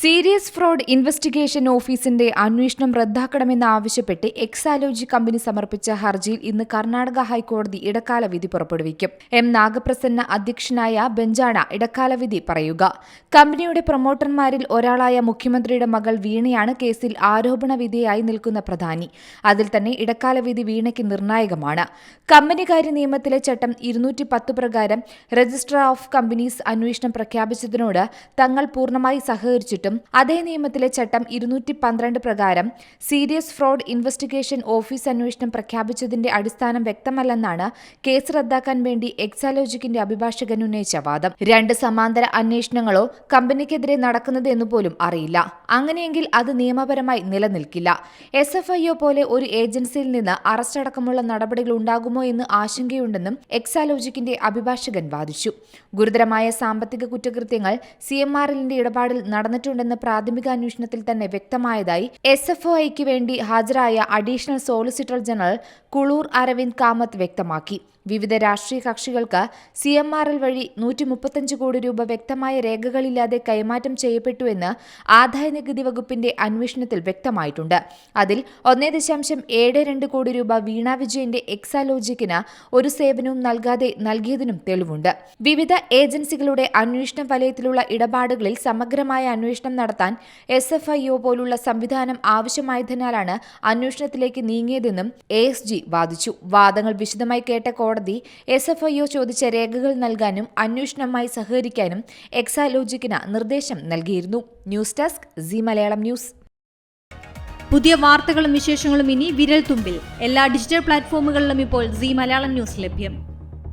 Serious fraud investigation ഓഫീസിന്റെ അന്വേഷണം റദ്ദാക്കണമെന്ന് ആവശ്യപ്പെട്ട് എക്സാലോജി കമ്പനി സമർപ്പിച്ച ഹർജിയിൽ ഇന്ന് കർണാടക ഹൈക്കോടതി ഇടക്കാല വിധി പുറപ്പെടുവിക്കും. എം നാഗപ്രസന്ന അധ്യക്ഷനായ ബെഞ്ചാണ് ഇടക്കാല വിധി പറയുക. കമ്പനിയുടെ പ്രൊമോട്ടർമാരിൽ ഒരാളായ മുഖ്യമന്ത്രിയുടെ മകൾ വീണയാണ് കേസിൽ ആരോപണ വിധേയായി നിൽക്കുന്ന പ്രധാനി. അതിൽ തന്നെ ഇടക്കാല വിധി വീണയ്ക്ക് നിർണായകമാണ്. കമ്പനികാര്യ നിയമത്തിലെ ചട്ടം ഇരുന്നൂറ്റി പത്ത് പ്രകാരം രജിസ്ട്രാർ ഓഫ് കമ്പനീസ് അന്വേഷണം പ്രഖ്യാപിച്ചതിനോട് തങ്ങൾ പൂർണമായി സഹകരിച്ചിട്ടും അതേ നിയമത്തിലെ ചട്ടം ഇരുന്നൂറ്റി പന്ത്രണ്ട് പ്രകാരം സീരിയസ് ഫ്രോഡ് ഇൻവെസ്റ്റിഗേഷൻ ഓഫീസ് അന്വേഷണം പ്രഖ്യാപിച്ചതിന്റെ അടിസ്ഥാനം വ്യക്തമല്ലെന്നാണ് കേസ് റദ്ദാക്കാൻ വേണ്ടി എക്സാലോജിക്കിന്റെ അഭിഭാഷകൻ ഉന്നയിച്ച വാദം. രണ്ട് സമാന്തര അന്വേഷണങ്ങളോ കമ്പനിക്കെതിരെ നടക്കുന്നത് എന്ന് പോലും അറിയില്ല. അങ്ങനെയെങ്കിൽ അത് നിയമപരമായി നിലനിൽക്കില്ല. എസ് എഫ് ഐ ഒ പോലെ ഒരു ഏജൻസിയിൽ നിന്ന് അറസ്റ്റ് അടക്കമുള്ള നടപടികൾ ഉണ്ടാകുമോ എന്ന് ആശങ്കയുണ്ടെന്നും എക്സാലോജിക്കിന്റെ അഭിഭാഷകൻ വാദിച്ചു. ഗുരുതരമായ സാമ്പത്തിക കുറ്റകൃത്യങ്ങൾ സി എം ആർ എല്ലിന്റെ ഇടപാടിൽ നടന്നിട്ടുണ്ടെന്ന് പ്രാഥമിക അന്വേഷണത്തിൽ തന്നെ വ്യക്തമായതായി എസ് എഫ് ഐക്ക് വേണ്ടി ഹാജരായ additional solicitor general Kulur Aravind Kamath വ്യക്തമാക്കി. വിവിധ രാഷ്ട്രീയ കക്ഷികൾക്ക് സി എം ആർ എൽ വഴി നൂറ്റി മുപ്പത്തഞ്ച് കോടി രൂപ വ്യക്തമായ രേഖകളില്ലാതെ കൈമാറ്റം ചെയ്യപ്പെട്ടുവെന്ന് ആദായനികുതി വകുപ്പിന്റെ അന്വേഷണത്തിൽ വ്യക്തമായിട്ടുണ്ട്. അതിൽ ഒന്നേ ദശാംശം ഏഴ് രണ്ട് കോടി രൂപ വീണ വിജയന്റെ എക്സാലോജിക്കിന് ഒരു സേവനവും നൽകാതെ നൽകിയതിനും തെളിവുണ്ട്. വിവിധ ഏജൻസികളുടെ അന്വേഷണ വലയത്തിലുള്ള ഇടപാടുകളിൽ സമഗ്രമായ അന്വേഷണം നടത്താൻ എസ് എഫ് ഐ ഒ പോലുള്ള സംവിധാനം ആവശ്യമായതിനാലാണ് അന്വേഷണത്തിലേക്ക് നീങ്ങിയതെന്നും എ എസ് ജി വാദിച്ചു. വാദങ്ങൾ വിശദമായി കേട്ട കോടതി എസ് എഫ് ഐ ഒ ചോദിച്ച രേഖകൾ നൽകാനും അന്വേഷണവുമായി സഹകരിക്കാനും എക്സാലോജിക്കിന് നിർദ്ദേശം നൽകിയിരുന്നു. News desk C Malayalam news. പുതിയ വാർത്തകളും വിശേഷങ്ങളും ഇനി വിരൽ തുമ്പിൽ എല്ലാ ഡിജിറ്റൽ പ്ലാറ്റ്ഫോമുകളിലും ഇപ്പോൾ സി മലയാളം ന്യൂസ് ലഭ്യം.